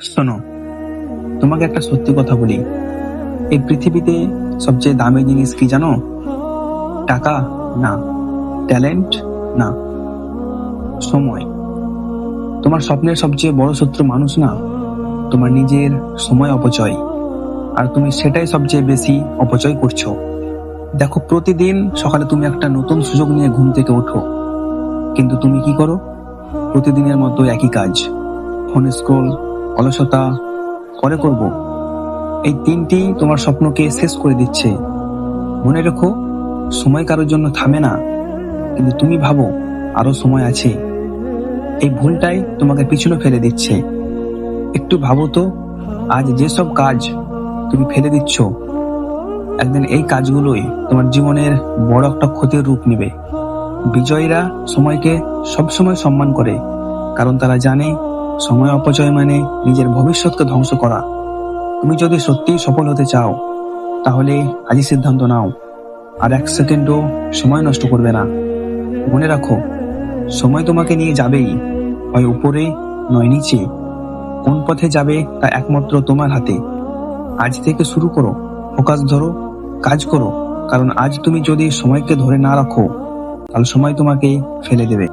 শোনো, তোমাকে একটা সত্যি কথা বলি। এই পৃথিবীতে সবচেয়ে দামি জিনিস কি জানো? টাকা না, ট্যালেন্ট না, সময়। তোমার স্বপ্নের সবচেয়ে বড় শত্রু মানুষ না, তোমার নিজের সময় অপচয়। আর তুমি সেটাই সবচেয়ে বেশি অপচয় করছ। দেখো, প্রতিদিন সকালে তুমি একটা নতুন সুযোগ নিয়ে ঘুম থেকে ওঠো। কিন্তু তুমি কি করো? প্রতিদিনের মতো একই কাজ। ফোন স্ক্রোল অলসতা পরে করব। এই তিনটি তোমার স্বপ্নকে শেষ করে দিচ্ছে। মনে রেখো, সময় কারোর জন্য থামে না, কিন্তু তুমি ভাবো, আরও সময় আছে। এই ভুলটাই তোমাকে পিছনে ফেলে দিচ্ছে। একটু ভাবো তো, আজ যেসব কাজ তুমি ফেলে দিচ্ছ, একদিন এই কাজগুলোই তোমার জীবনের বড় একটা ক্ষতির রূপ নেবে। বিজয়ীরা সময়কে সবসময় সম্মান করে, কারণ তারা জানে সময় অপচয় মানে নিজের ভবিষ্যৎকে ধ্বংস করা। তুমি যদি সত্যিই সফল হতে চাও, তাহলে আজই সিদ্ধান্ত নাও। আর এক সেকেন্ডও সময় নষ্ট করবে না। মনে রাখো, সময় তোমাকে নিয়ে যাবেই, হয় উপরে নয় নিচে। কোন পথে যাবে তা একমাত্র তোমার হাতে। আজ থেকে শুরু করো, ফোকাস ধরো, কাজ করো। কারণ আজ তুমি যদি সময়কে ধরে না রাখো, তাহলে সময় তোমাকে ফেলে দেবে।